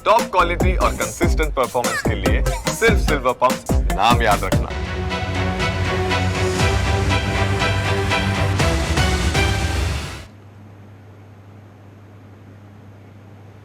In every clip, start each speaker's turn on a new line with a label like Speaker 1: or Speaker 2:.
Speaker 1: Top quality और consistent performance के लिए सिर्फ सिल्वर पंप नाम याद रखना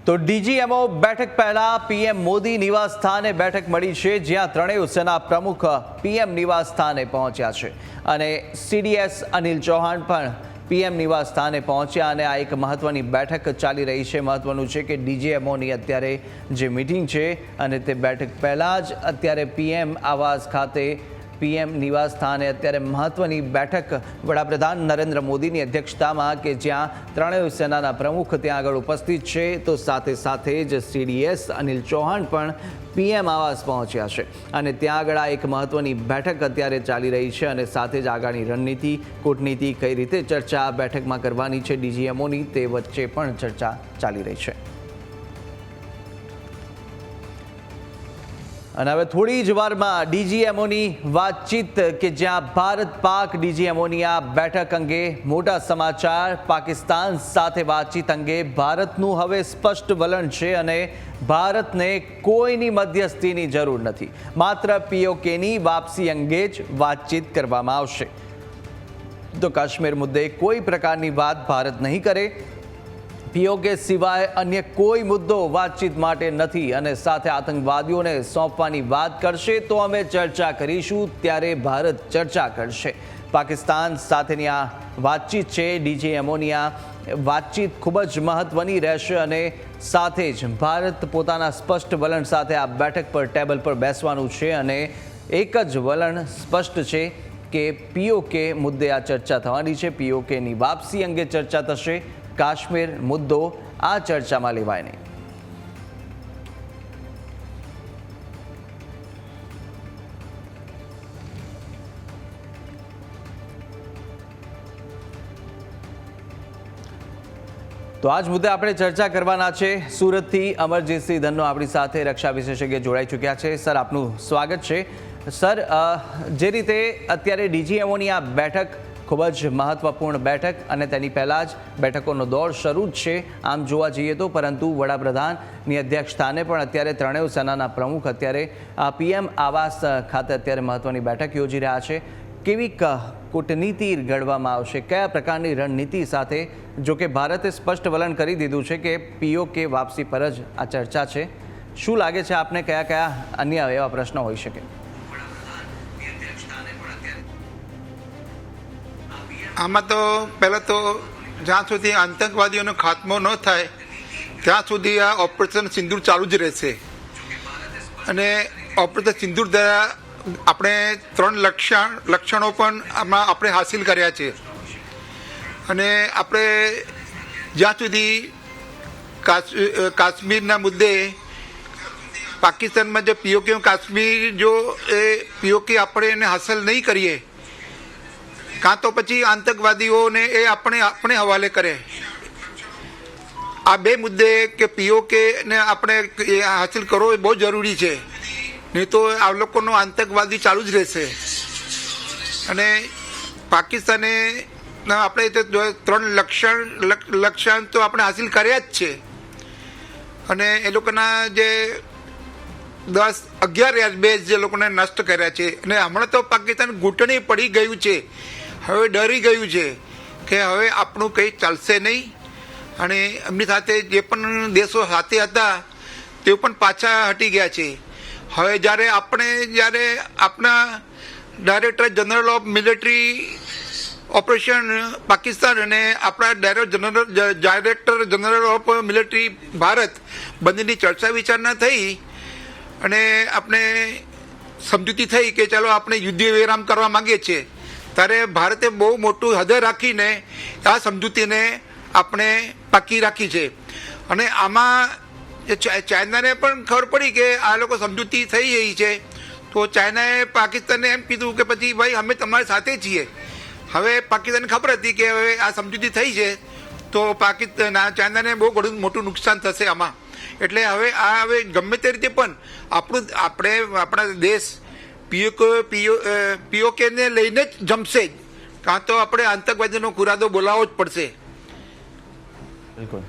Speaker 2: તો ડીજીએમઓ બેઠક પહેલા પીએમ મોદી નિવાસ સ્થાને બેઠક મળી છે જ્યાં ત્રણેય સેના પ્રમુખ પીએમ નિવાસ સ્થાને પહોંચ્યા છે અને સીડીએસ અનિલ ચૌહાણ પણ પીએમ નિવાસ સ્થાને પહોંચ્યા અને આ એક મહત્વની બેઠક ચાલી રહી છે. મહત્વનું છે કે ડીજીએમઓની અત્યારે જે મિટિંગ છે અને તે બેઠક પહેલાં જ અત્યારે પીએમ આવાસ ખાતે પીએમ નિવાસ સ્થાને અત્યારે મહત્વની બેઠક. વડાપ્રધાન નરેન્દ્ર મોદીની અધ્યક્ષતામાં કે જ્યાં ત્રણેય સેનાના પ્રમુખ ત્યાં આગળ ઉપસ્થિત છે, તો સાથે સાથે જ સીડીએસ અનિલ ચૌહાણ પણ પીએમ આવાસ પહોંચ્યા છે. અને ત્યાં આગળ આ એક મહત્વની બેઠક અત્યારે ચાલી રહી છે અને સાથે જ આગળની રણનીતિ, કૂટનીતિ કઈ રીતે ચર્ચા આ બેઠકમાં કરવાની છે, ડીજીએમઓની તે વચ્ચે પણ ચર્ચા ચાલી રહી છે. અને હવે થોડી જ વારમાં ડીજીએમઓની વાતચીત કે જ્યાં ભારત પાક ડીજીએમઓની આ બેઠક અંગે મોટા સમાચાર, પાકિસ્તાન સાથે વાતચીત અંગે ભારતનું હવે સ્પષ્ટ વલણ છે અને ભારતને કોઈની મધ્યસ્થીની જરૂર નથી. માત્ર પીઓકેની વાપસી અંગે જ વાતચીત કરવામાં આવશે. તો કાશ્મીર મુદ્દે કોઈ પ્રકારની વાત ભારત નહીં કરે. પીઓકે સિવાય અન્ય કોઈ મુદ્દો વાતચીત માટે નથી અને સાથે આતંકવાદીઓને સોંપવાની વાત કરશે તો અમે ચર્ચા કરીશું, ત્યારે ભારત ચર્ચા કરશે. પાકિસ્તાન સાથેની આ વાતચીત છે, ડીજીએમઓની આ વાતચીત ખૂબ જ મહત્વની રહેશે અને સાથે જ ભારત પોતાના સ્પષ્ટ વલણ સાથે આ બેઠક પર ટેબલ પર બેસવાનું છે અને એક જ વલણ સ્પષ્ટ છે કે પીઓકે મુદ્દે આ ચર્ચા થવાની છે, પીઓકેની વાપસી અંગે ચર્ચા થશે. કાશ્મીર મુદ્દો આ ચર્ચામાં લેવાય નહીં. તો આજ મુદ્દે આપણે ચર્ચા કરવાના છે. સુરતથી અમરજીતસિંહ ધનનો આપણી સાથે રક્ષા વિશેષજ્ઞ જોડાઈ ચૂક્યા છે. સર, આપનું સ્વાગત છે. સર જે રીતે અત્યારે ડીજીએમઓની આ બેઠક ખૂબ જ મહત્વપૂર્ણ બેઠક અને તેની પહેલાં જ બેઠકોનો દોર શરૂ જ છે. આમ જોવા જઈએ તો પરંતુ વડાપ્રધાનની અધ્યક્ષસ્થાને પણ અત્યારે ત્રણેય સેનાના પ્રમુખ અત્યારે પીએમ આવાસ ખાતે અત્યારે મહત્વની બેઠક યોજી રહ્યા છે. કેવી કૂટનીતિ ઘડવામાં આવશે? કયા પ્રકારની રણનીતિ સાથે? જો કે ભારતે સ્પષ્ટ વલણ કરી દીધું છે કે પીઓકે વાપસી પર જ આ ચર્ચા છે. શું લાગે છે આપને? કયા કયા અન્ય એવા પ્રશ્નો હોઈ શકે?
Speaker 3: આમાં તો પહેલાં તો જ્યાં સુધી આતંકવાદીઓનો ખાત્મો ન થાય, ત્યાં સુધી આ ઓપરેશન સિંદૂર ચાલુ જ રહેશે. અને ઓપરેશન સિંદૂર દ્વારા આપણે ત્રણ લક્ષણ, લક્ષણો પણ આમાં આપણે હાસિલ કર્યા છે. અને આપણે જ્યાં સુધી કાશ્મીરના મુદ્દે પાકિસ્તાનમાં જે પીઓકે કાશ્મીર જો એ પીઓકે આપણે એને હાંસલ નહીં કરીએ કાં તો પછી આતંકવાદીઓને એ આપણે આપણે હવાલે કરે. આ બે મુદ્દે કે પીઓકે ને આપણે હાસિલ કરવો એ બહુ જરૂરી છે. નહીં તો આ લોકોનો આતંકવાદી ચાલુ જ રહેશે. અને પાકિસ્તાને આપણે ત્રણ લક્ષણ લક્ષણ તો આપણે હાસિલ કર્યા જ છે. અને એ લોકોના જે દસ અગિયાર બેઝ જે લોકોને નષ્ટ કર્યા છે. અને હમણાં તો પાકિસ્તાન ઘૂંટણી પડી ગયું છે. હવે ડરી ગયું છે કે હવે આપણું કંઈ ચાલશે નહીં. અને એમની સાથે જે પણ દેશો સાથે હતા તે પણ પાછા હટી ગયા છે. હવે જ્યારે આપણે, જ્યારે આપણા director general of military operation Pakistan અને આપણા director general director general of military Bharat બંનેની ચર્ચા વિચારણા થઈ અને આપણે સમજૂતી થઈ કે ચાલો આપણે યુદ્ધ વિરામ કરવા માગીએ છીએ. ત્યારે ભારતે બહુ મોટું હૃદય રાખીને આ સમજૂતીને આપણે પાકી રાખી છે. અને આમાં ચાઇનાને પણ ખબર પડી કે આ લોકો સમજૂતી થઈ રહી છે. તો ચાઇનાએ પાકિસ્તાનને એમ કીધું કે પછી ભાઈ અમે તમારી સાથે છીએ. હવે પાકિસ્તાનને ખબર હતી કે હવે આ સમજૂતી થઈ છે. તો પાકિસ્તાન ચાઇનાને બહુ ઘણું મોટું નુકસાન થશે આમાં. એટલે હવે આ હવે ગમે તે રીતે પણ આપણું આપણે, આપણા દેશ પીઓકે પીઓ પીઓકેને લઈને જ જમશે. જ કાં તો આપણે આતંકવાદીનો ખુરાદો બોલાવવો જ પડશે.
Speaker 2: બિલકુલ.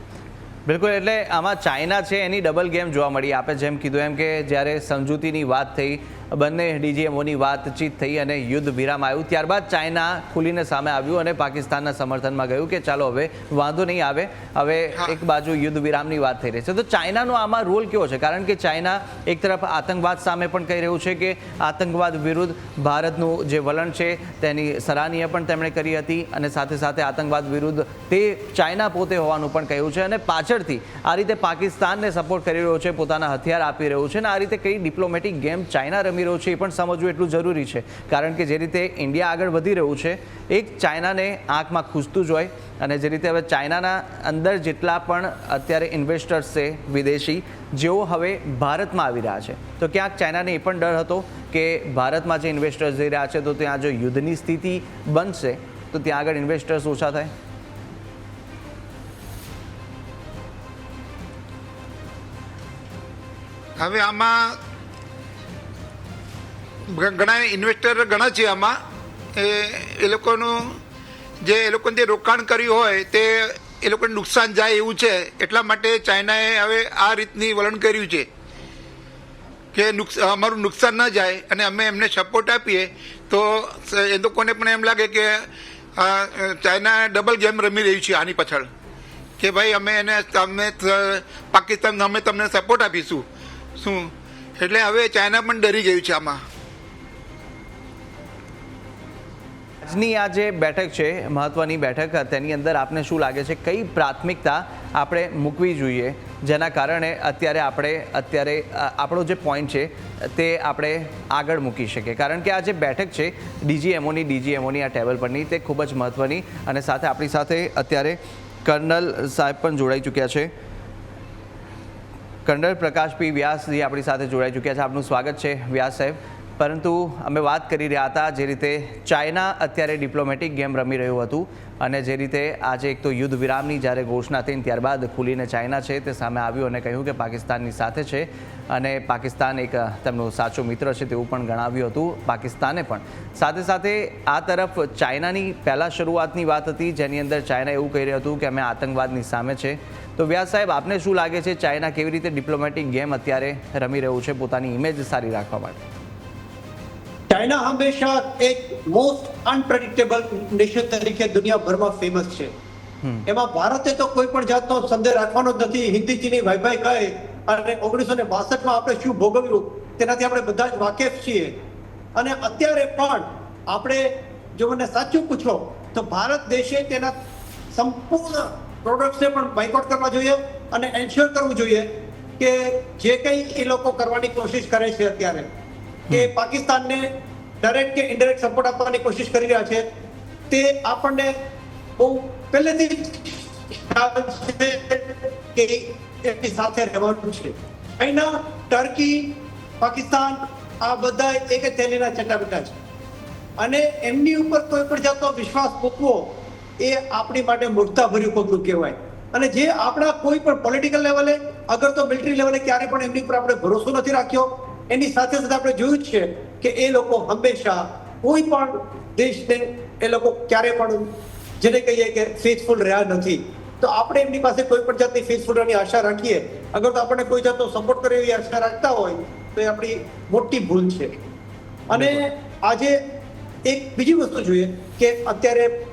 Speaker 2: બિલકુલ, એટલે આમાં ચાઇના છે, એની ડબલ ગેમ જોવા મળી. આપે જેમ કીધું એમ કે જ્યારે સમજૂતીની વાત થઈ બંને ડીજીએમઓની વાતચીત થઈ અને યુદ્ધ વિરામ આવ્યું. ત્યારબાદ ચાઇના ખુલીને સામે આવ્યું અને પાકિસ્તાનના સમર્થનમાં ગયું કે ચાલો હવે વાંધો નહીં આવે. હવે એક બાજુ યુદ્ધ વિરામની વાત થઈ રહી છે. તો ચાઇનાનો આમાં રોલ કેવો છે? કારણ કે ચાઇના એક તરફ આતંકવાદ સામે પણ કહી રહ્યું છે કે આતંકવાદ વિરુદ્ધ ભારતનું જે વલણ છે તેની સરાહનીય પણ તેમણે કરી હતી અને સાથે સાથે આતંકવાદ વિરુદ્ધ તે ચાઇના પોતે હોવાનું પણ કહ્યું છે અને પાછળથી આ રીતે પાકિસ્તાનને સપોર્ટ કરી રહ્યો છે પોતાના હથિયાર આપી રહ્યું છે અને આ રીતે કઈ ડિપ્લોમેટિક ગેમ ચાઇના રમી રહ્યું છે, એ પણ સમજવું એટલું જરૂરી છે. કારણ કે જે રીતે ઇન્ડિયા આગળ વધી રહ્યું છે, એક ચાઇનાને આંખમાં ખૂસતું જ હોય અને જે રીતે હવે ચાઇનાના અંદર જેટલા પણ અત્યારે ઇન્વેસ્ટર્સ છે, વિદેશી, જેઓ હવે ભારતમાં આવી રહ્યા છે. તો ક્યાંક ચાઇનાને એ પણ ડર હતો કે ભારતમાં જે ઇન્વેસ્ટર્સ જઈ રહ્યા છે, તો ત્યાં જો યુદ્ધની સ્થિતિ બનશે, તો ત્યાં આગળ ઇન્વેસ્ટર્સ ઓછા થાય.
Speaker 3: હવે આમાં ઘણા ઇન્વેસ્ટર ઘણા છે આમાં. એ એ લોકોનું જે એ લોકોને જે રોકાણ કર્યું હોય તે એ લોકોને નુકસાન જાય એવું છે. એટલા માટે ચાઇનાએ હવે આ રીતની વલણ કર્યું છે કે અમારું નુકસાન ન જાય અને અમે એમને સપોર્ટ આપીએ તો એ લોકોને પણ એમ લાગે કે ચાઇના ડબલ ગેમ રમી રહ્યું છે આની પાછળ. કે ભાઈ અમે એને ત- પાકિસ્તાન અમે તમને સપોર્ટ આપીશું. શું? એટલે હવે ચાઇના પણ ડરી ગયું છે આમાં.
Speaker 2: આજની આ જે બેઠક છે, મહત્વની બેઠક, તેની અંદર આપને શું લાગે છે, કઈ પ્રાથમિકતા આપણે મૂકવી જોઈએ? જેના કારણે અત્યારે આપણે, અત્યારે આપણો જે પોઈન્ટ છે, તે આપણે આગળ મૂકી શકીએ. કારણ કે આ જે બેઠક છે, ડીજીએમઓની ડીજીએમઓની આ ટેબલ પરની, તે ખૂબ જ મહત્વની અને સાથે આપણી સાથે અત્યારે કર્નલ સાહેબ પણ જોડાઈ ચૂક્યા છે. કર્નલ પ્રકાશ પી વ્યાસજી આપણી સાથે જોડાઈ ચૂક્યા છે. આપનું સ્વાગત છે વ્યાસ સાહેબ. પરંતુ અમે વાત કરી રહ્યા હતા જે રીતે ચાઇના અત્યારે ડિપ્લોમેટિક ગેમ રમી રહ્યું હતું અને જે રીતે આજે એક તો યુદ્ધ વિરામની જ્યારે ઘોષણા થઈ ત્યારબાદ ખુલીને ચાઇના છે તે સામે આવ્યું અને કહ્યું કે પાકિસ્તાનની સાથે છે અને પાકિસ્તાન એક તેમનો સાચો મિત્ર છે તેવું પણ ગણાવ્યું હતું પાકિસ્તાને પણ. સાથે સાથે આ તરફ ચાઇનાની પહેલાં શરૂઆતની વાત હતી જેની અંદર ચાઇના એવું કહી રહ્યું હતું કે અમે આતંકવાદની સામે છે. તો વ્યાસ સાહેબ, આપને શું લાગે છે ચાઇના કેવી રીતે ડિપ્લોમેટિક ગેમ અત્યારે રમી રહ્યું છે? પોતાની ઇમેજ સારી રાખવા માટે.
Speaker 4: ચાઇના હંમેશા એક મોસ્ટ અનપ્રેડિક્ટેબલ નેશન તરીકે દુનિયાભરમાં ફેમસ છે. એમાં ભારતે તો કોઈ પણ જાતનો સંદેહ રાખવાનો જ નથી. હિન્દી ચીની ભાઈ ભાઈ કહે અને ઓગણીસો ને બાસઠમાં આપણે શું ભોગવ્યું તેનાથી આપણે બધા જ વાકેફ છીએ. અને અત્યારે પણ આપણે જો મને સાચું પૂછો તો ભારત દેશે તેના સંપૂર્ણ પ્રોડક્ટ્સને પણ બાયકોટ કરવા જોઈએ અને એન્શ્યોર કરવું જોઈએ કે જે કંઈ એ લોકો કરવાની કોશિશ કરે છે અત્યારે. કે પાકિસ્તાનને ડાયરેક્ટ કે ઇનડાયરેક્ટ સપોર્ટ આપવાની કોશિશ કરી રહ્યા છે. તે આપણને બહુ પહેલેથી કે એમની સાથે રહેવાનું છે. અહીંના ટર્કી પાકિસ્તાન આ બધા એક જ થેલીના ચટાબટા છે. અને એમની ઉપર કોઈ પણ જાતનો વિશ્વાસ મૂકવો એ આપણી માટે મૂર્ખતાભર્યું પગલું કહેવાય. અને જે આપણા કોઈ પણ પોલિટિકલ લેવલે અગર તો મિલિટરી લેવલે ક્યારે પણ એમની ઉપર આપણે ભરોસો નથી રાખ્યો. એની સાથે સાથે આપણે જોયું છે કે એ લોકો હંમેશા કોઈ પણ દેશને એ લોકો ક્યારે પણ જેને કહીએ કે ફેસફુલ રહ્યા નથી. તો આપણે એમની પાસે કોઈ પણ જાતની ફેથફુલની આશા રાખીએ. અગર તો આપણને કોઈ જાતનો સપોર્ટ કરે એવી આશા રાખતા હોય તો એ આપણી મોટી ભૂલ છે. અને આજે એક બીજી વસ્તુ જોઈએ કે અત્યારે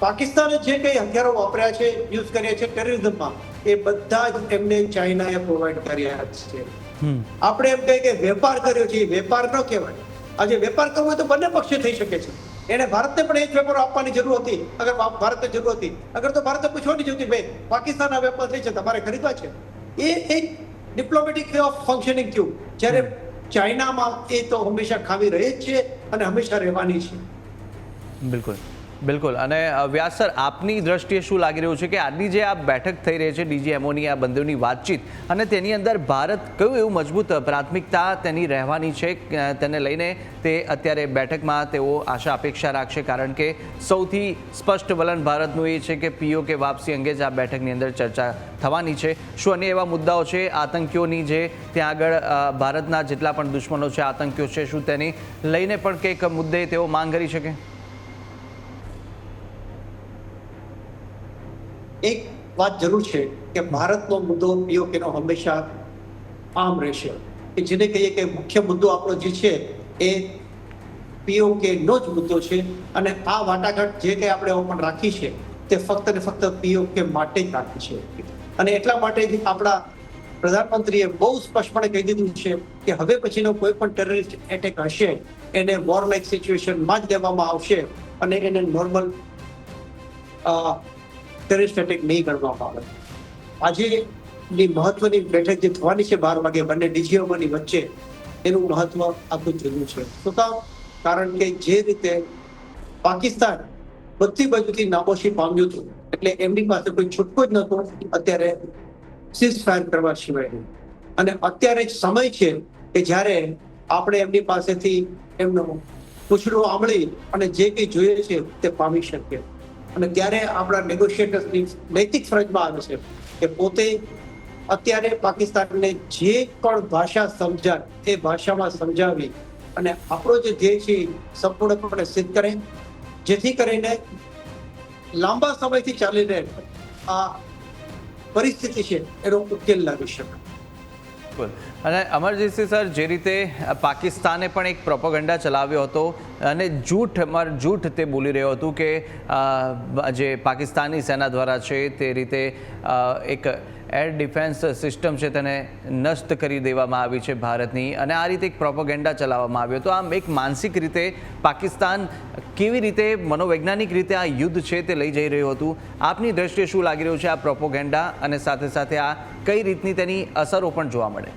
Speaker 4: પાકિસ્તાને જે કંઈ હથિયારો વાપર્યા છે યુઝ કર્યા છે ટેરરિઝમમાં એ બધા જ એમને ચાઇનાએ પ્રોવાઈડ કર્યા છે. આપણે એમ કહીએ કે વેપાર કર્યો છે એ વેપાર ન કહેવાય. આજે વેપાર કરવો હોય તો બંને પક્ષે થઈ શકે છે. એને ભારતને પણ એ જ વેપારો આપવાની જરૂર હતી. અગર ભારતને જરૂર હતી અગર તો ભારતે પૂછવાની જરૂર હતી ભાઈ પાકિસ્તાન આ વેપાર થઈ છે તમારે ખરીદવા છે? એ એક ડિપ્લોમેટિક વે ઓફ ફંક્શનિંગ થયું. જ્યારે ચાઇનામાં એ તો હંમેશા ખામી રહે જ છે અને હંમેશા રહેવાની છે.
Speaker 2: બિલકુલ. બિલકુલ. અને વ્યાસ સર, આપની દ્રષ્ટિએ શું લાગી રહ્યું છે કે આજની જે આ બેઠક થઈ રહી છે ડીજીએમઓની, આ બંધુની વાતચીત અને તેની અંદર ભારત કયું એવું મજબૂત પ્રાથમિકતા તેની રહેવાની છે તેને લઈને તે અત્યારે બેઠકમાં તેઓ આશા અપેક્ષા રાખશે કારણ કે સૌથી સ્પષ્ટ વલણ ભારતનું એ છે કે પીઓ કે વાપસી અંગે જ આ બેઠકની અંદર ચર્ચા થવાની છે. શું અન્ય એવા મુદ્દાઓ છે, આતંકીઓની જે ત્યાં આગળ ભારતના જેટલા પણ દુશ્મનો છે, આતંકીઓ છે, શું તેની લઈને પણ કંઈક મુદ્દે તેઓ માંગ કરી શકે?
Speaker 4: એક વાત જરૂર છે કે ભારતનો મુદ્દો પીઓકેનો હંમેશા આમ રહેશે. કે જેને કહીએ કે મુખ્ય મુદ્દો આપણો જે છે એ પીઓકે નો જ મુદ્દો છે અને આ વાટાઘાટ જે કંઈ આપણે ઓપન રાખી છે તે ફક્ત ને ફક્ત પીઓકે માટે જ રાખી છે. અને એટલા માટે આપણા પ્રધાનમંત્રીએ બહુ સ્પષ્ટપણે કહી દીધું છે કે હવે પછીનો કોઈ પણ ટેરરિસ્ટ એટેક હશે, એને વોર લાઇક સિચ્યુએશનમાં જ લેવામાં આવશે અને એને નોર્મલ ટેરરિસ્ટ નહીં ગણવામાં આવે. આજે ની મહત્વની બેઠક જે થવાની છે બાર વાગે બંને ડીજીઓની વચ્ચે, એનું મહત્વ આખું જુદું છે. તો કારણ કે જે રીતે પાકિસ્તાન બધી બાજુથી નામોશી પામ્યું હતું, એટલે એમની પાસે કોઈ છૂટકો જ નહોતો, અત્યારે સીઝ ફાયર કરવા સિવાય. અને અત્યારે સમય છે કે જ્યારે આપણે એમની પાસેથી એમનું પૂછડું આંબળી અને જે કંઈ જોઈએ છે તે પામી શકીએ. અને ત્યારે આપણા નેગોશિએટર્સની નૈતિક ફરજમાં આવે છે કે પોતે અત્યારે પાકિસ્તાનને જે પણ ભાષા સમજાય, એ ભાષામાં સમજાવી અને આપણો જે ધ્યેય છે સંપૂર્ણપણે સિદ્ધ કરે. જેથી કરીને લાંબા સમયથી ચાલીને આ પરિસ્થિતિ છે એનો ઉકેલ લાવી શકાય
Speaker 2: બિલકુલ. અને અમરજીતસિંહ સર, જે રીતે પાકિસ્તાને પણ એક પ્રોપોગંડા ચલાવ્યો હતો અને જૂઠ, મર, જૂઠ તે બોલી રહ્યો હતું કે જે પાકિસ્તાની સેના દ્વારા છે તે રીતે એક એર ડિફેન્સ સિસ્ટમ છે તેને નષ્ટ કરી દેવામાં આવી છે ભારતની અને આ રીતે એક પ્રોપોગેન્ડા ચલાવવામાં આવ્યો. તો આમ એક માનસિક રીતે પાકિસ્તાન કેવી રીતે મનોવૈજ્ઞાનિક રીતે આ યુદ્ધ છે તે લઈ જઈ રહ્યું હતું? આપની દ્રષ્ટિએ શું લાગી રહ્યું છે આ પ્રોપોગેન્ડા અને સાથે સાથે આ કઈ રીતની તેની અસરો પણ જોવા મળે?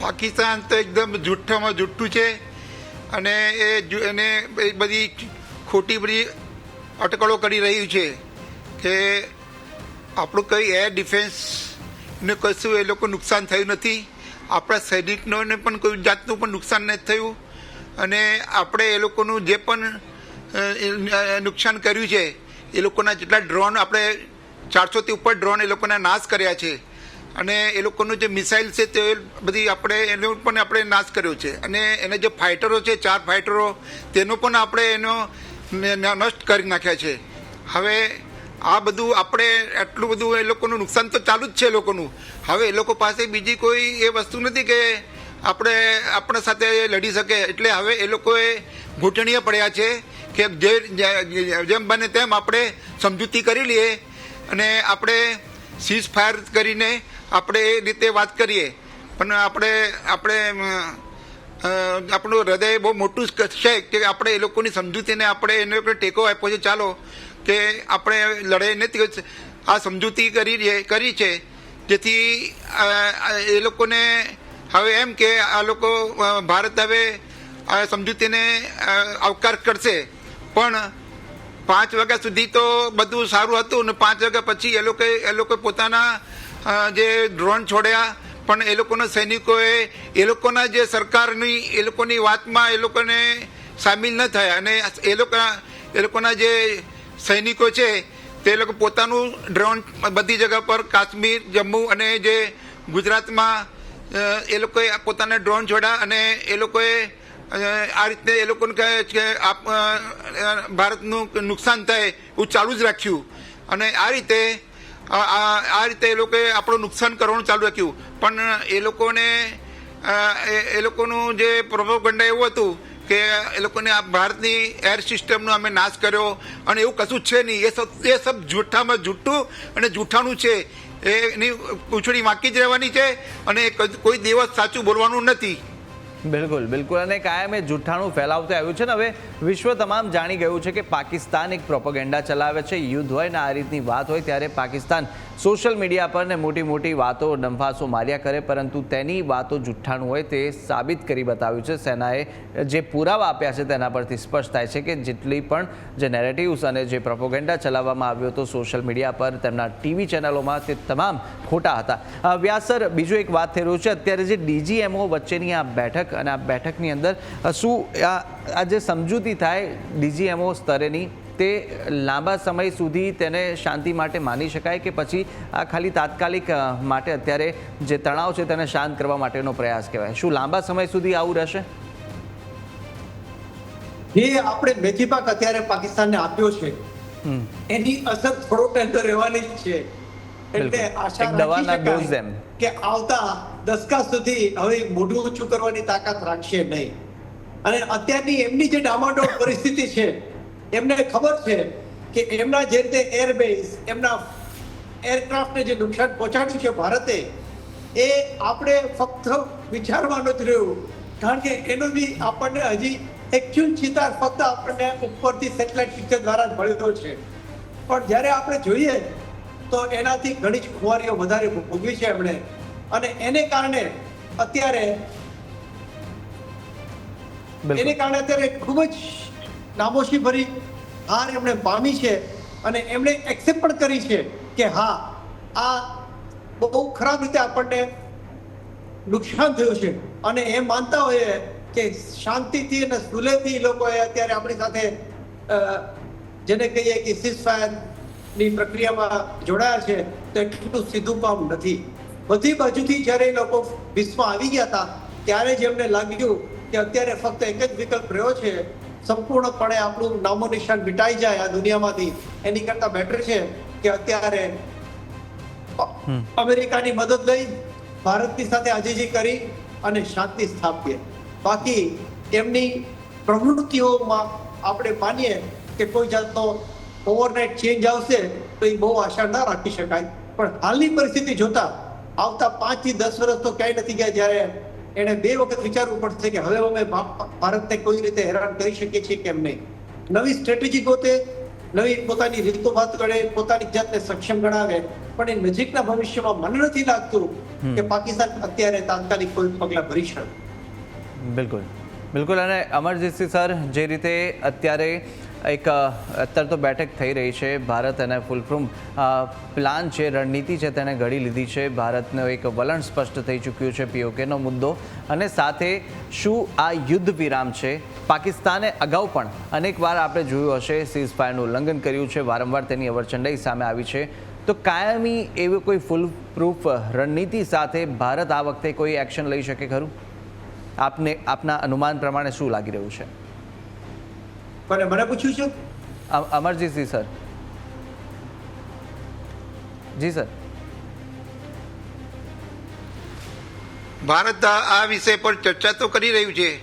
Speaker 3: પાકિસ્તાન તો એકદમ જુઠ્ઠામાં જુઠ્ઠું છે. અને એ એને એ બધી ખોટી બધી અટકળો કરી રહ્યું છે કે આપણું કંઈ એર ડિફેન્સ ને કશું એ લોકો નુકસાન થયું નથી. આપણા સૈનિકોને પણ કોઈ જાતનું પણ નુકસાન નથી થયું. અને આપણે એ લોકોનું જે પણ નુકસાન કર્યું છે એ લોકોના જેટલા ડ્રોન આપણે ચારસોથી ઉપર ડ્રોન એ લોકોના નાશ કર્યા છે. અને એ લોકોનું જે મિસાઇલ છે તે બધી આપણે એનો પણ આપણે નાશ કર્યો છે. અને એના જે ફાઇટરો છે, ચાર ફાઇટરો તેનો પણ આપણે એનો નષ્ટ કરી નાખ્યા છે. હવે આ બધું આપણે આટલું બધું એ લોકોનું નુકસાન તો ચાલુ જ છે લોકોનું. હવે એ લોકો પાસે બીજી કોઈ એ વસ્તુ નથી કે આપણે આપણા સાથે લડી શકે. એટલે હવે એ લોકોએ ઘૂંટણીએ પડ્યા છે. કે જેમ બને તેમ આપણે સમજૂતી કરી લઈએ અને આપણે સીઝ ફાયર કરીને આપણે એ રીતે વાત કરીએ. પણ આપણે આપણે આપણું હૃદય બહુ મોટું છે કે આપણે એ લોકોની સમજૂતીને આપણે એને ટેકો આપ્યો છે. ચાલો કે આપણે લડાઈ નથી આ સમજૂતી કરી કરી છે. જેથી એ લોકોને હવે એમ કે આ લોકો ભારત હવે સમજૂતીને આવકાર કરશે. પણ પાંચ વાગ્યા સુધી તો બધું સારું હતું ને પાંચ વાગ્યા પછી એ લોકો એ લોકો પોતાના જે ડ્રોન છોડ્યા, પણ એ લોકોના સૈનિકોએ, એ લોકોના જે સરકારની, એ લોકોની વાતમાં એ લોકોને સામેલ ન થયા. અને એ લોકોના એ લોકોના જે સૈનિકો છે, તે લોકો પોતાનું ડ્રોન બધી જગ્યા પર કાશ્મીર, જમ્મુ અને જે ગુજરાતમાં એ લોકોએ પોતાના ડ્રોન છોડ્યા અને એ લોકોએ આ રીતે એ લોકોને કહે છે કે ભારતનું નુકસાન થાય એવું ચાલુ જ રાખ્યું. અને આ રીતે આ રીતે એ લોકોએ આપણું નુકસાન કરવાનું ચાલુ રાખ્યું. પણ એ લોકોને એ- લોકોનું જે પ્રોપોગંડા એવું હતું કે એ લોકોને આ ભારતની એર સિસ્ટમનો અમે નાશ કર્યો અને એવું કશું છે નહીં. એ સબ એ સબ જૂઠામાં જૂઠું અને જૂઠાનું છે. એની પૂંછડી વાંકી જ રહેવાની છે અને કોઈ દિવસ સાચું બોલવાનું નથી.
Speaker 2: બિલકુલ બિલકુલ. અને કાયમે જૂઠાણું ફેલાવતું આવ્યું છે ને, હવે વિશ્વ તમામ જાણી ગયું છે કે પાકિસ્તાન એક પ્રોપોગેન્ડા ચલાવે છે. યુદ્ધ હોય ને આ રીતની વાત હોય ત્યારે પાકિસ્તાન સોશિયલ મીડિયા પર ને મોટી મોટી વાતો ડંફાસો માર્યા કરે, પરંતુ તેની વાતો જુઠ્ઠાણું હોય તે સાબિત કરી બતાવ્યું છે. સેનાએ જે પુરાવા આપ્યા છે તેના પરથી સ્પષ્ટ થાય છે કે જેટલી પણ જે નેરેટિવ્સ અને જે પ્રોપોગેન્ડા ચલાવવામાં આવ્યો હતો સોશિયલ મીડિયા પર, તેમના ટીવી ચેનલોમાં તે તમામ ખોટા હતા. વ્યાસર, બીજું એક વાત થઈ રહ્યું છે. અત્યારે જે ડીજીએમઓ વચ્ચેની આ બેઠક અને આ બેઠકની અંદર શું આ જે સમજૂતી થાય ડીજીએમઓ સ્તરેની તે લાંબા સમય સુધી તેને શાંતિ માટે માની શકાય કે પછી આ ખાલી તાત્કાલિક માટે અત્યારે જે તણાવ છે તેને શાંત કરવા માટેનો પ્રયાસ કહેવાય. શું લાંબા સમય સુધી આવું રહેશે?
Speaker 4: જે આપણે મેથીપાક અત્યારે પાકિસ્તાનને આપ્યો છે એની અસર થોડો ટાઈમ તો રહેવાની જ છે. એટલે. આશા
Speaker 2: દવાના ડોઝ એમ.
Speaker 4: કે આવતા દસકા સુધી હવે મોઢું ઊંચું કરવાની તાકાત રાખશે નહીં. અને અત્યારની એમની જે ડામાડોળ પરિસ્થિતિ છે એમને ખબર છે કે એમના જે રીતે એરબેઝ એમના એરક્રાફ્ટને જે નુકસાન પહોંચાડ્યું છે ભારતે એ આપણે ફક્ત વિચારવાનું જ રહ્યું. કારણ કે એનો બી આપણને હજી એક્ચ્યુઅલ ચિતાર ફક્ત આપણને ઉપરથી સેટેલાઇટ પિક્ચર દ્વારા જ મળ્યો છે. પણ જ્યારે આપણે જોઈએ તો એનાથી ઘણી જ ખુવારીઓ વધારે ભોગવી છે એમણે. અને એને કારણે અત્યારે એને કારણે અત્યારે ખૂબ જ નામોશી ભરી હાર એમણે પામી છે અને એમણે એક્સેપ્ટ પણ કરી છે કે હા, આ બહુ ખરાબ રીતે આપણને નુકસાન થયું છે. અને એ માનતા હોઈએ કે શાંતિથી અને સુલેથી એ લોકોએ અત્યારે આપણી સાથે જેને કહીએ કે સીઝફાયર પ્રક્રિયામાં જોડાયા છે, તો એટલું સીધું કામ નથી. બધી બાજુથી જ્યારે એ લોકો વિશ્વમાં આવી ગયા હતા, ત્યારે જ એમને લાગ્યું કે અત્યારે ફક્ત એક જ વિકલ્પ રહ્યો છે સંપૂર્ણપણે આપણું નામો નિશાન મિટાઈ જાય આ દુનિયામાંથી. એની કરતા બેટર છે કે અત્યારે અમેરિકાની મદદ લઈ ભારતની સાથે આજીજી કરી અને શાંતિ સ્થાપીએ. બાકી એમની પ્રવૃત્તિઓમાં આપણે માનીએ કે કોઈ જાતનો ઓવરનાઇટ ચેન્જ આવશે તો એ બહુ આશા ના રાખી શકાય. પણ હાલની પરિસ્થિતિ જોતા આવતા પાંચથી દસ વર્ષ તો ક્યાંય નથી ગયા જ્યારે એણે બે વખત વિચારવું પડશે કે હવે અમે ભારતને કોઈ રીતે હેરાન કરી શકીએ છીએ કેમ નહીં? નવી સ્ટ્રેટેજી ગોતે નવી પોતાની રીતો વાત કરે પોતાની જાતને સક્ષમ ગણાવે પણ એ નજીકના ભવિષ્યમાં મને નથી લાગતું કે પાકિસ્તાન અત્યારે તાત્કાલિક કોઈ પગલા ભરી શકે.
Speaker 2: બિલકુલ. બિલકુલ અને અમરજીતસિંહ સર જે રીતે અત્યારે એક અત્યારે તો બેઠક થઈ રહી છે ભારત અને ફૂલપ્રૂમ પ્લાન છે, રણનીતિ છે તેને ઘડી લીધી છે. ભારતનો એક વલણ સ્પષ્ટ થઈ ચૂક્યું છે પીઓકેનો મુદ્દો. અને સાથે શું આ યુદ્ધ વિરામ છે? પાકિસ્તાને અગાઉ પણ અનેક વાર આપણે જોયું હશે સીઝ ફાયરનું ઉલ્લંઘન કર્યું છે. વારંવાર તેની અવરચંડાઈ સામે આવી છે. તો કાયમી એવી કોઈ ફૂલ પ્રૂફ રણનીતિ સાથે ભારત આ વખતે કોઈ એક્શન લઈ શકે ખરું? આપને, આપના અનુમાન પ્રમાણે શું લાગી રહ્યું છે?
Speaker 4: પણ મને પૂછ્યું છે?
Speaker 2: અ- અમરજીતસિંહ સર. જી સર.
Speaker 3: ભારત આ વિષય પર ચર્ચા તો કરી રહ્યું છે.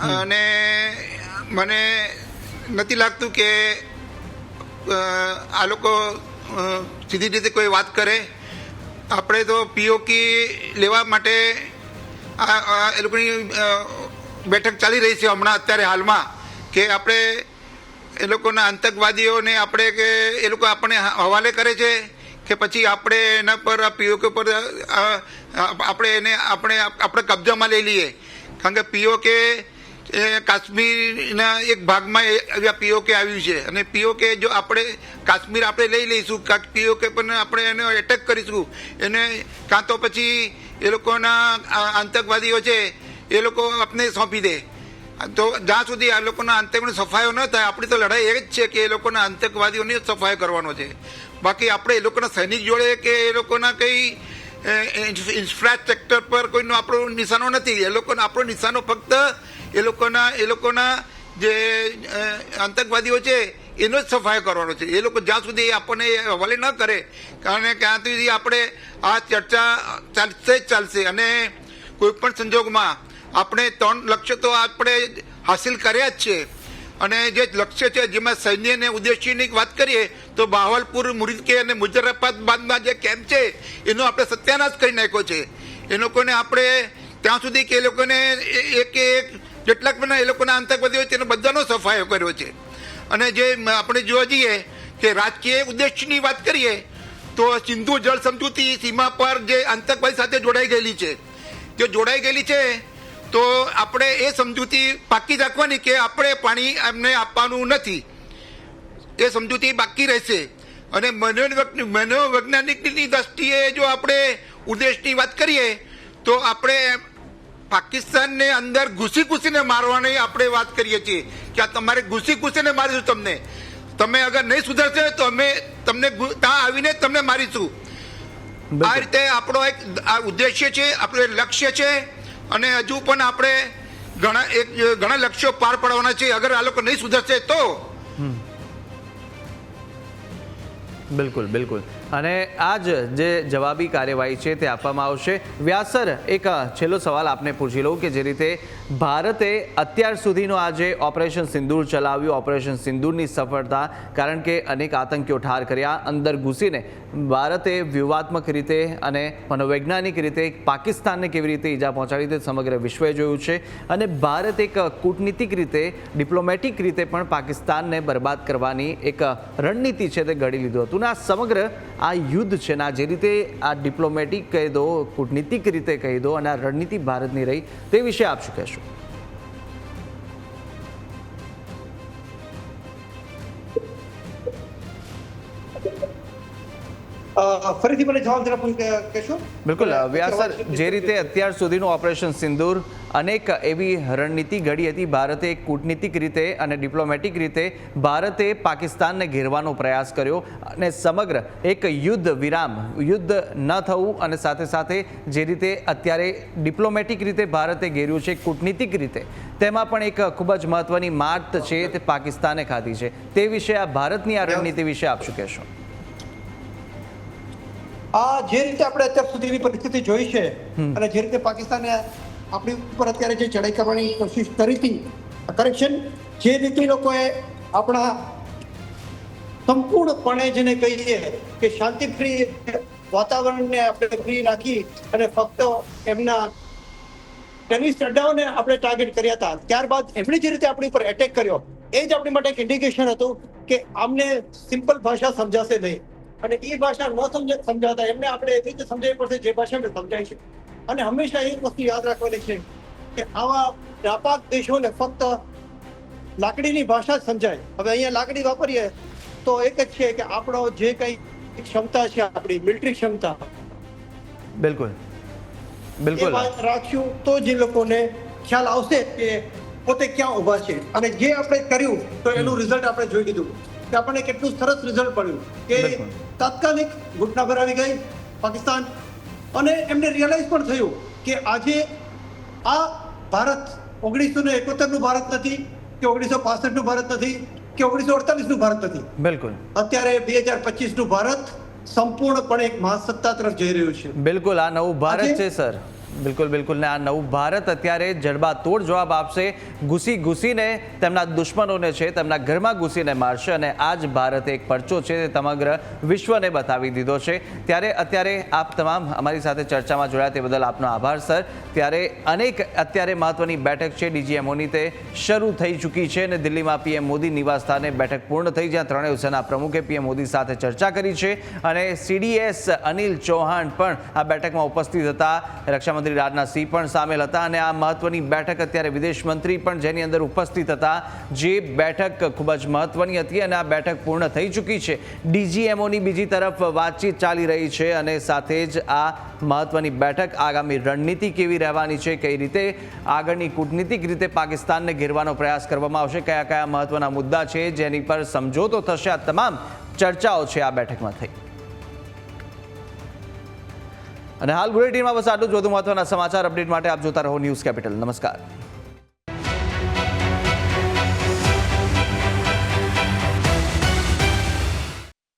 Speaker 3: અને મને નથી લાગતું કે આ લોકો સીધી રીતે કોઈ વાત કરે. આપણે તો પીઓકી લેવા માટે આ આ એ લોકોની બેઠક ચાલી રહી છે હમણાં અત્યારે હાલમાં. કે આપણે એ લોકોના આતંકવાદીઓને આપણે કે એ લોકો આપણને હવાલે કરે છે કે પછી આપણે એના પર, આ પીઓકે પર આપણે એને, આપણે આપણે કબજામાં લઈ લઈએ. કારણ કે પીઓકે કાશ્મીરના એક ભાગમાં એ પીઓકે આવ્યું છે. અને પીઓકે જો આપણે કાશ્મીર આપણે લઈ લઈશું, કાં પીઓકે પણ આપણે એને એટેક કરીશું, એને કાં તો પછી એ લોકોના આતંકવાદીઓ છે એ લોકો આપણે સોંપી દે. તો જ્યાં સુધી આ લોકોના આતંકનો સફાયો ન થાય, આપણી તો લડાઈ એ જ છે કે એ લોકોના આતંકવાદીઓની સફાયો કરવાનો છે. બાકી આપણે એ લોકોના સૈનિક જોડે કે એ લોકોના કંઈ ઇન્ફ્રાસ્ટ્રક્ચર પર કોઈનો આપણો નિશાનો નથી. એ લોકોનો આપણો નિશાનો ફક્ત એ લોકોના એ લોકોના જે આતંકવાદીઓ છે, એનો જ સફાયો કરવાનો છે. એ લોકો જ્યાં સુધી આપણને હવાલે ન કરે, કારણ કે ત્યાં સુધી આપણે આ ચર્ચા ચાલશે જ ચાલશે. અને કોઈ પણ સંજોગમાં આપણે ત્રણ લક્ષ્ય તો આપણે હાસિલ કર્યા જ છે. અને જે લક્ષ્ય છે, જેમાં સૈન્ય અને ઉદ્દેશ્યની વાત કરીએ, તો બાવલપુર, મુરિદકે અને મુજરફાબાદમાં જે કેમ્પ છે, એનો આપણે સત્યાનાશ કરી નાખ્યો છે. એ લોકોને આપણે ત્યાં સુધી કે એ લોકોને એક એક જેટલા પણ એ લોકોના આતંકવાદીઓ તેનો બધાનો સફાયો કર્યો છે. અને જે આપણે જોવા જઈએ કે રાજકીય ઉદ્દેશ્યની વાત કરીએ, તો સિંધુ જળ સમજૂતી સીમા પર જે આતંકવાદી સાથે જોડાઈ ગયેલી છે. જે જોડાઈ ગયેલી છે તો આપણે એ સમજૂતી પાકી રાખવાની કે આપણે પાણી એમને આપવાનું નથી. એ સમજૂતી બાકી રહેશે. અને મનોવૈજ્ઞ- મનોવૈજ્ઞાનિકની દ્રષ્ટિએ જો આપણે ઉદ્દેશની વાત કરીએ તો આપણે પાકિસ્તાનને અંદર ઘૂસી ઘૂસીને મારવાની આપણે વાત કરીએ છીએ કે આ તમારે ઘૂસી ઘૂસીને મારીશું તમને. તમે અગર નહીં સુધરશે તો અમે તમને ત્યાં આવીને તમને મારીશું. આ રીતે આપણો એક આ ઉદ્દેશ્ય છે આપણું લક્ષ્ય છે. અને હજુ પણ આપણે ઘણા એક, ઘણા લક્ષ્યો પાર પાડવાના છે અગર આ લોકો નહીં સુધરશે તો?
Speaker 2: બિલકુલ બિલકુલ. અને આ જ જે જવાબી કાર્યવાહી છે તે આપવામાં આવશે. વ્યાસર, એક છેલ્લો સવાલ આપને પૂછી લઉં કે જે રીતે ભારતે અત્યાર સુધીનો આ જે ઓપરેશન સિંદૂર ચલાવ્યું, ઓપરેશન સિંદૂરની સફળતા, કારણ કે અનેક આતંકીઓ ઠાર કર્યા, અંદર ઘૂસીને ભારતે વ્યૂહાત્મક રીતે અને મનોવૈજ્ઞાનિક રીતે પાકિસ્તાનને કેવી રીતે ઈજા પહોંચાડી તે સમગ્ર વિશ્વએ જોયું છે. અને ભારત એક કૂટનીતિક રીતે, ડિપ્લોમેટિક રીતે પણ પાકિસ્તાનને બરબાદ કરવાની એક રણનીતિ છે તે ઘડી લીધું હતું. અને આ સમગ્ર આ યુદ્ધ છે ને આ જે રીતે આ ડિપ્લોમેટિક કહી દો, કૂટનીતિક રીતે કહી દો અને આ રણનીતિ ભારતની રહી તે વિશે આપ શું કહેશો?
Speaker 4: ફરીથી મને જવાબ જરા કહેશો?
Speaker 2: બિલકુલ વ્યાસર જે રીતે અત્યાર સુધીનું ઓપરેશન સિંદૂર અનેક એવી રણનીતિ ઘડી હતી ભારતે કૂટનીતિક રીતે અને ડિપ્લોમેટિક રીતે ભારતે પાકિસ્તાનને ઘેરવાનો પ્રયાસ કર્યો અને સમગ્ર એક યુદ્ધ વિરામ યુદ્ધ ન થવું અને સાથે સાથે જે રીતે અત્યારે ડિપ્લોમેટિક રીતે ભારતે ઘેર્યું છે કૂટનીતિક રીતે તેમાં પણ એક ખૂબ જ મહત્વની માત છે તે પાકિસ્તાને ખાધી છે. તે વિશે આ ભારતની આ રણનીતિ વિશે આપ શું કહેશો?
Speaker 4: આ જે રીતે આપણે અત્યાર સુધીની પરિસ્થિતિ જોઈ છે અને જે રીતે પાકિસ્તાને આપણી ઉપર અત્યારે જે ચડાઈ કરવાની કોશિશ કરી હતી કરેક્શન જે રીતે લોકોએ આપણા સંપૂર્ણપણે જેને કહીએ કે શાંતિપ્રિય વાતાવરણને આપણે ફ્રી રાખી અને ફક્ત એમના ટેનિસ અડ્ડાઓને આપણે ટાર્ગેટ કર્યા હતા. ત્યારબાદ એમણે જે રીતે આપણી ઉપર એટેક કર્યો એ જ આપણી માટે એક ઇન્ડિકેશન હતું કે આમને સિમ્પલ ભાષા સમજાશે નહીં. અને એ ભાષા ન સમજ સમજાતા એમને આપણે એવી રીતે સમજાવી પડશે જે ભાષા એમને સમજાય છે. અને હંમેશા એક વસ્તુ યાદ રાખવાની છે કે આવા વ્યાપક દેશોને ફક્ત લાકડીની ભાષા જ સમજાય. હવે અહીંયા લાકડી વાપરીએ તો એક જ છે કે આપણો જે કંઈ ક્ષમતા છે આપણી મિલિટરી ક્ષમતા
Speaker 2: બિલકુલ. બિલકુલ.
Speaker 4: વાત રાખશું તો જ લોકોને ખ્યાલ આવશે કે પોતે ક્યાં ઊભા છે. અને જે આપણે કર્યું તો એનું રિઝલ્ટ આપણે જોઈ લીધું. કે આપણને કેટલું સરસ રિઝલ્ટ પડ્યું કે તાત્કાલિક ઘૂંટણા પર આવી ગઈ પાકિસ્તાન. અને એમને રિયલાઇઝ પણ થયું કે આજે આ ભારત ઓગણીસો ને એકોતેરનું ભારત નથી કે ઓગણીસો પાસઠનું ભારત નથી કે ઓગણીસો અડતાલીસનું ભારત નથી.
Speaker 2: બિલકુલ.
Speaker 4: અત્યારે બે હજાર પચીસનું ભારત સંપૂર્ણપણે એક મહાસત્તા તરફ જઈ રહ્યું છે.
Speaker 2: બિલકુલ આ નવું ભારત છે સર. બિલકુલ બિલકુલ. ને આ નવું ભારત અત્યારે જડબાતોડ જવાબ આપશે. ઘૂસી, ઘૂસીને તેમના દુશ્મનોને છે, તેમના ઘરમાં ઘૂસીને મારશે અને આ જ ભારત એક પરચો છે તે સમગ્ર વિશ્વને બતાવી દીધો છે. ત્યારે, અત્યારે આપ તમામ અમારી સાથે ચર્ચામાં જોડાયા તે બદલ આપનો આભાર, સર. ત્યારે અનેક અત્યારે મહત્વની બેઠક છે, ડીજીએમઓની તે શરૂ થઈ ચૂકી છે અને દિલ્હીમાં પીએમ મોદી નિવાસ સ્થાને બેઠક પૂર્ણ થઈ જ્યાં ત્રણેય સેના પ્રમુખે પીએમ મોદી સાથે ચર્ચા કરી છે. અને સીડીએસ અનિલ ચૌહાણ પણ આ બેઠકમાં ઉપસ્થિત હતા. રક્ષામંત્રી રાજનાથસિંહ પણ સામેલ હતા અને આ મહત્વની બેઠક અત્યારે વિદેશ મંત્રી પણ જેની અંદર ઉપસ્થિત હતા. જે બેઠક ખૂબ જ મહત્વની હતી અને આ બેઠક પૂર્ણ થઈ ચૂકી છે. ડીજીએમઓની બીજી તરફ વાતચીત ચાલી રહી છે અને સાથે જ આ મહત્વની બેઠક આગામી રણનીતિ કેવી રહેવાની છે, કઈ રીતે આગળની કૂટનીતિક રીતે પાકિસ્તાનને ઘેરવાનો પ્રયાસ કરવામાં આવશે કયા કયા મહત્વના મુદ્દા છે, જેની પર સમજોતો થશે આ તમામ ચર્ચાઓ છે આ બેઠકમાં થઈ. અને હાલ બુલેટિનમાં બસ આટલું જ. વધુ મહત્વના સમાચાર અપડેટ માટે આપ જોતા રહો ન્યૂઝ કેપિટલ. નમસ્કાર.